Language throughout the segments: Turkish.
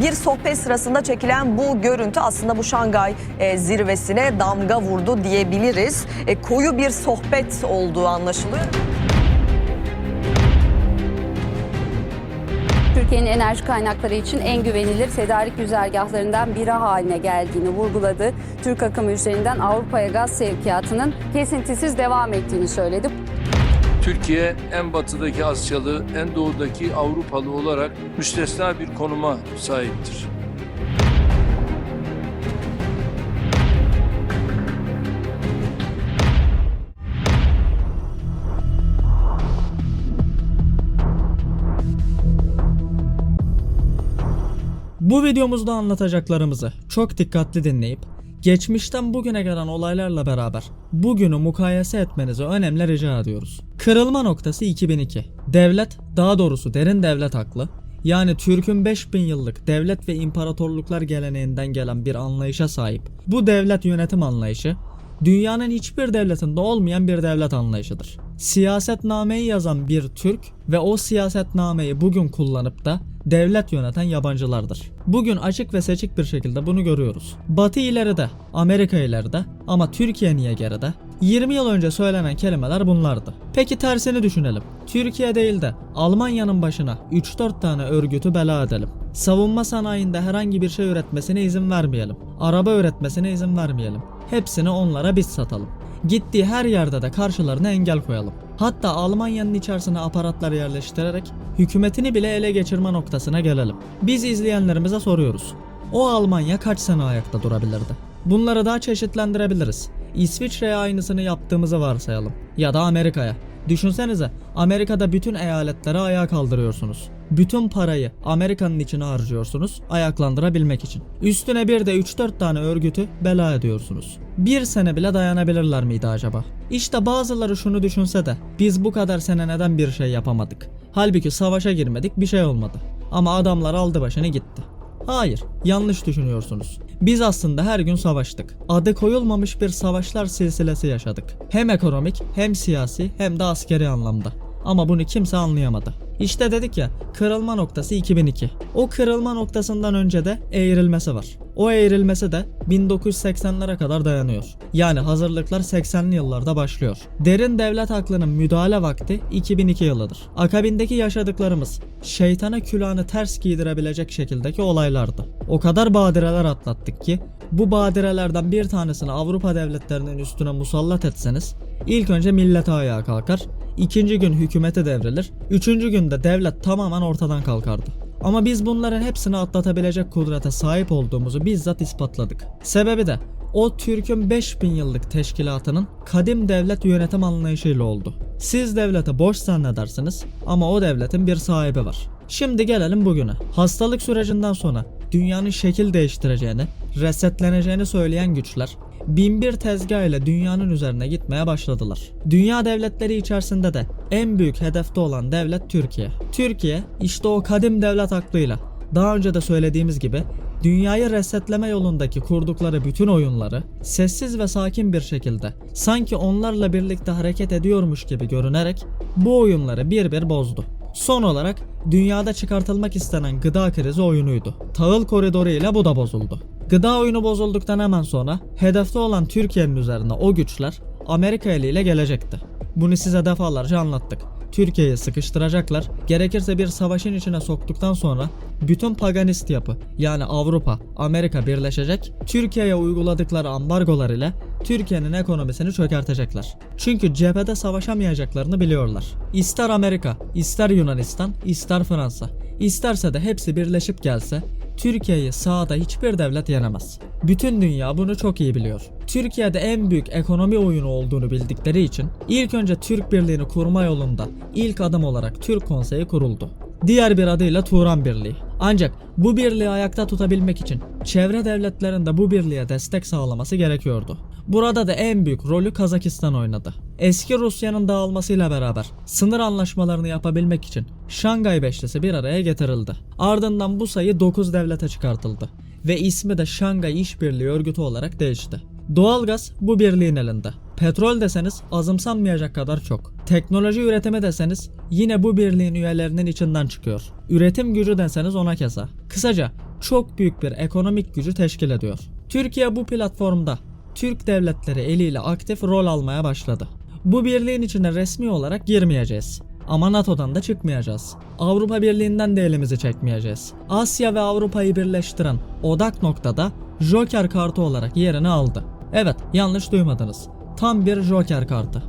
Bir sohbet sırasında çekilen bu görüntü aslında bu Şangay e, zirvesine damga vurdu diyebiliriz. E, koyu bir sohbet olduğu anlaşılıyor. Türkiye'nin enerji kaynakları için en güvenilir tedarik güzergahlarından biri haline geldiğini vurguladı. Türk akımı üzerinden Avrupa'ya gaz sevkiyatının kesintisiz devam ettiğini söyledi. Türkiye en batıdaki Asyalı, en doğudaki Avrupalı olarak müstesna bir konuma sahiptir. Bu videomuzda anlatacaklarımızı çok dikkatli dinleyip geçmişten bugüne gelen olaylarla beraber bugünü mukayese etmenizi önemli rica ediyoruz. Kırılma noktası 2002. Devlet, daha doğrusu derin devlet aklı, yani Türk'ün 5000 yıllık devlet ve imparatorluklar geleneğinden gelen bir anlayışa sahip. Bu devlet yönetim anlayışı dünyanın hiçbir devletinde olmayan bir devlet anlayışıdır. Siyasetnameyi yazan bir Türk ve o siyasetnameyi bugün kullanıp da devlet yöneten yabancılardır. Bugün açık ve seçik bir şekilde bunu görüyoruz. Batı ileride, Amerika ileride ama Türkiye niye geride? 20 yıl önce söylenen kelimeler bunlardı. Peki tersini düşünelim. Türkiye değil de Almanya'nın başına 3-4 tane örgütü bela edelim. Savunma sanayinde herhangi bir şey üretmesine izin vermeyelim. Araba üretmesine izin vermeyelim. Hepsini onlara biz satalım. Gittiği her yerde de karşılarına engel koyalım. Hatta Almanya'nın içerisine aparatlar yerleştirerek hükümetini bile ele geçirme noktasına gelelim. Biz izleyenlerimize soruyoruz. O Almanya kaç sene ayakta durabilirdi? Bunları daha çeşitlendirebiliriz. İsviçre'ye aynısını yaptığımızı varsayalım. Ya da Amerika'ya. Düşünsenize Amerika'da bütün eyaletleri ayağa kaldırıyorsunuz. Bütün parayı Amerika'nın içine harcıyorsunuz ayaklandırabilmek için. Üstüne bir de 3-4 tane örgütü bela ediyorsunuz. Bir sene bile dayanabilirler miydi acaba? İşte bazıları şunu düşünse de biz bu kadar sene neden bir şey yapamadık? Halbuki savaşa girmedik bir şey olmadı. Ama adamlar aldı başını gitti. Hayır, yanlış düşünüyorsunuz. Biz aslında her gün savaştık. Adı koyulmamış bir savaşlar silsilesi yaşadık. Hem ekonomik, hem siyasi, hem de askeri anlamda. Ama bunu kimse anlayamadı. İşte dedik ya, kırılma noktası 2002. O kırılma noktasından önce de eğrilmesi var. O eğrilmesi de 1980'lere kadar dayanıyor. Yani hazırlıklar 80'li yıllarda başlıyor. Derin devlet aklının müdahale vakti 2002 yılıdır. Akabindeki yaşadıklarımız şeytana külahını ters giydirebilecek şekildeki olaylardı. O kadar badireler atlattık ki bu badirelerden bir tanesini Avrupa devletlerinin üstüne musallat etseniz ilk önce millete ayağa kalkar, ikinci gün hükümete devrilir, üçüncü günde devlet tamamen ortadan kalkardı. Ama biz bunların hepsini atlatabilecek kudrete sahip olduğumuzu bizzat ispatladık. Sebebi de o Türk'ün 5000 yıllık teşkilatının kadim devlet yönetim anlayışıyla oldu. Siz devlete boş zannedersiniz ama o devletin bir sahibi var. Şimdi gelelim bugüne. Hastalık sürecinden sonra dünyanın şekil değiştireceğini, resetleneceğini söyleyen güçler binbir tezgah ile dünyanın üzerine gitmeye başladılar. Dünya devletleri içerisinde de en büyük hedefte olan devlet Türkiye. Türkiye işte o kadim devlet aklıyla daha önce de söylediğimiz gibi dünyayı resetleme yolundaki kurdukları bütün oyunları sessiz ve sakin bir şekilde sanki onlarla birlikte hareket ediyormuş gibi görünerek bu oyunları bir bir bozdu. Son olarak dünyada çıkartılmak istenen gıda krizi oyunuydu. Tahıl koridoru ile bu da bozuldu. Gıda oyunu bozulduktan hemen sonra hedefte olan Türkiye'nin üzerine o güçler Amerika eliyle gelecekti. Bunu size defalarca anlattık. Türkiye'yi sıkıştıracaklar. Gerekirse bir savaşın içine soktuktan sonra bütün paganist yapı yani Avrupa, Amerika birleşecek. Türkiye'ye uyguladıkları ambargolar ile Türkiye'nin ekonomisini çökertecekler. Çünkü cephede savaşamayacaklarını biliyorlar. İster Amerika, ister Yunanistan, ister Fransa, isterse de hepsi birleşip gelse Türkiye'yi sahada hiçbir devlet yenemez. Bütün dünya bunu çok iyi biliyor. Türkiye'de en büyük ekonomi oyunu olduğunu bildikleri için ilk önce Türk Birliği'ni kurma yolunda ilk adım olarak Türk Konseyi kuruldu. Diğer bir adıyla Turan Birliği. Ancak bu birliği ayakta tutabilmek için çevre devletlerin de bu birliğe destek sağlaması gerekiyordu. Burada da en büyük rolü Kazakistan oynadı. Eski Rusya'nın dağılmasıyla beraber sınır anlaşmalarını yapabilmek için Şangay Beşlisi bir araya getirildi. Ardından bu sayı 9 devlete çıkartıldı ve ismi de Şangay İşbirliği Örgütü olarak değişti. Doğalgaz bu birliğin elinde. Petrol deseniz azımsanmayacak kadar çok. Teknoloji üretimi deseniz yine bu birliğin üyelerinin içinden çıkıyor. Üretim gücü deseniz ona keza. Kısaca çok büyük bir ekonomik gücü teşkil ediyor. Türkiye bu platformda Türk devletleri eliyle aktif rol almaya başladı. Bu birliğin içine resmi olarak girmeyeceğiz. Ama NATO'dan da çıkmayacağız. Avrupa Birliği'nden de elimizi çekmeyeceğiz. Asya ve Avrupa'yı birleştiren odak noktada Joker kartı olarak yerini aldı. Evet, yanlış duymadınız. Tam bir Joker kartı.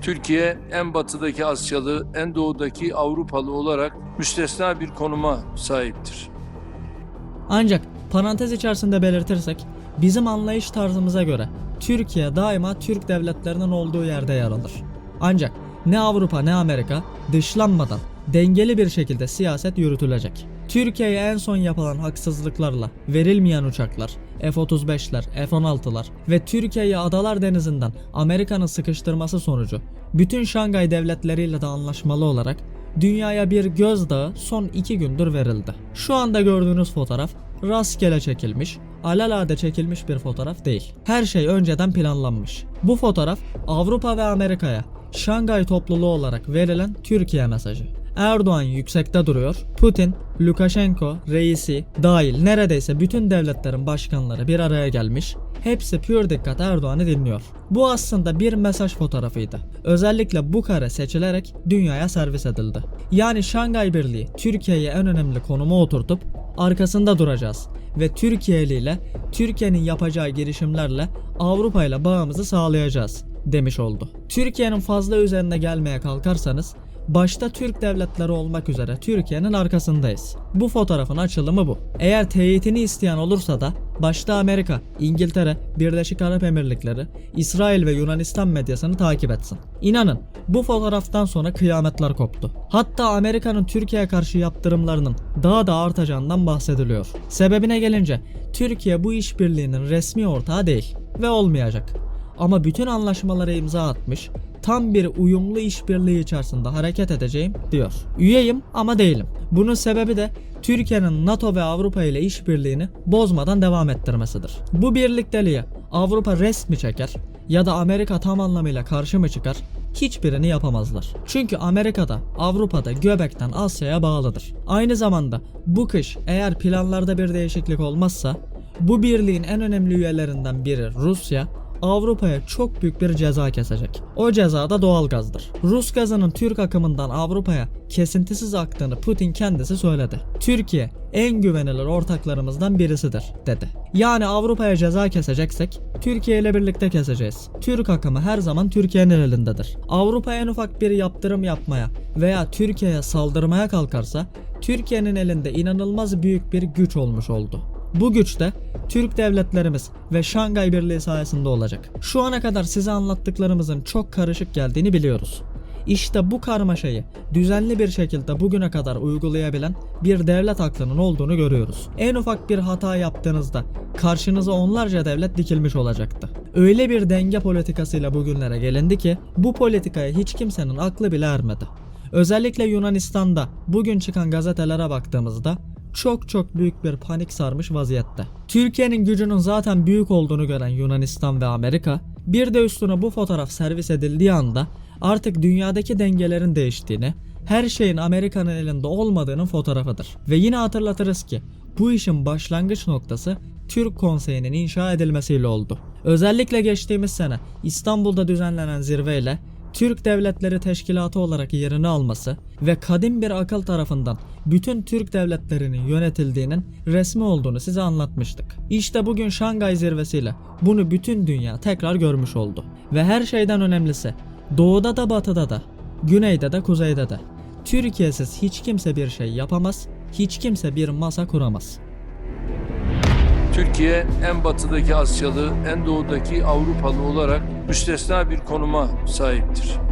Türkiye en batıdaki Asyalı, en doğudaki Avrupalı olarak müstesna bir konuma sahiptir. Ancak parantez içerisinde belirtirsek bizim anlayış tarzımıza göre Türkiye daima Türk devletlerinin olduğu yerde yer alır. Ancak ne Avrupa ne Amerika dışlanmadan dengeli bir şekilde siyaset yürütülecek. Türkiye'ye en son yapılan haksızlıklarla verilmeyen uçaklar, F-35'ler, F-16'lar ve Türkiye'yi Adalar Denizi'nden Amerika'nın sıkıştırması sonucu bütün Şangay devletleriyle de anlaşmalı olarak dünyaya bir gözdağı son iki gündür verildi. Şu anda gördüğünüz fotoğraf rastgele çekilmiş, alelade çekilmiş bir fotoğraf değil. Her şey önceden planlanmış. Bu fotoğraf Avrupa ve Amerika'ya Şangay topluluğu olarak verilen Türkiye mesajı. Erdoğan yüksekte duruyor. Putin, Lukashenko, reisi dahil neredeyse bütün devletlerin başkanları bir araya gelmiş. Hepsi pür dikkat Erdoğan'ı dinliyor. Bu aslında bir mesaj fotoğrafıydı. Özellikle bu kare seçilerek dünyaya servis edildi. Yani Şangay Birliği Türkiye'yi en önemli konuma oturtup arkasında duracağız ve Türkiye ile Türkiye'nin yapacağı girişimlerle Avrupa ile bağımızı sağlayacağız demiş oldu. Türkiye'nin fazla üzerine gelmeye kalkarsanız başta Türk devletleri olmak üzere Türkiye'nin arkasındayız. Bu fotoğrafın açılımı bu. Eğer teyitini isteyen olursa da başta Amerika, İngiltere, Birleşik Arap Emirlikleri, İsrail ve Yunanistan medyasını takip etsin. İnanın bu fotoğraftan sonra kıyametler koptu. Hatta Amerika'nın Türkiye'ye karşı yaptırımlarının daha da artacağından bahsediliyor. Sebebine gelince Türkiye bu işbirliğinin resmi ortağı değil ve olmayacak ama bütün anlaşmalara imza atmış, tam bir uyumlu işbirliği içerisinde hareket edeceğim diyor. Üyeyim ama değilim. Bunun sebebi de Türkiye'nin NATO ve Avrupa ile işbirliğini bozmadan devam ettirmesidir. Bu birlikteliğe Avrupa rest mi çeker ya da Amerika tam anlamıyla karşı mı çıkar? Hiçbirini yapamazlar. Çünkü Amerika'da, Avrupa'da göbekten Asya'ya bağlıdır. Aynı zamanda bu kış eğer planlarda bir değişiklik olmazsa bu birliğin en önemli üyelerinden biri Rusya Avrupa'ya çok büyük bir ceza kesecek. O ceza da doğalgazdır. Rus gazının Türk akımından Avrupa'ya kesintisiz aktığını Putin kendisi söyledi. Türkiye en güvenilir ortaklarımızdan birisidir dedi. Yani Avrupa'ya ceza keseceksek Türkiye ile birlikte keseceğiz. Türk akımı her zaman Türkiye'nin elindedir. Avrupa en ufak bir yaptırım yapmaya veya Türkiye'ye saldırmaya kalkarsa Türkiye'nin elinde inanılmaz büyük bir güç olmuş oldu. Bu güç de Türk devletlerimiz ve Şangay Birliği sayesinde olacak. Şu ana kadar size anlattıklarımızın çok karışık geldiğini biliyoruz. İşte bu karmaşayı düzenli bir şekilde bugüne kadar uygulayabilen bir devlet aklının olduğunu görüyoruz. En ufak bir hata yaptığınızda karşınıza onlarca devlet dikilmiş olacaktı. Öyle bir denge politikasıyla bugünlere gelindi ki bu politikaya hiç kimsenin aklı bile ermedi. Özellikle Yunanistan'da bugün çıkan gazetelere baktığımızda çok çok büyük bir panik sarmış vaziyette. Türkiye'nin gücünün zaten büyük olduğunu gören Yunanistan ve Amerika, bir de üstüne bu fotoğraf servis edildiği anda artık dünyadaki dengelerin değiştiğini, her şeyin Amerika'nın elinde olmadığının fotoğrafıdır. Ve yine hatırlatırız ki bu işin başlangıç noktası Türk Konseyi'nin inşa edilmesiyle oldu. Özellikle geçtiğimiz sene İstanbul'da düzenlenen zirveyle Türk Devletleri Teşkilatı olarak yerini alması ve kadim bir akıl tarafından bütün Türk devletlerinin yönetildiğinin resmi olduğunu size anlatmıştık. İşte bugün Şangay zirvesiyle bunu bütün dünya tekrar görmüş oldu. Ve her şeyden önemlisi doğuda da batıda da, güneyde de kuzeyde de Türkiye'siz hiç kimse bir şey yapamaz, hiç kimse bir masa kuramaz. Türkiye en batıdaki Asyalı, en doğudaki Avrupalı olarak müstesna bir konuma sahiptir.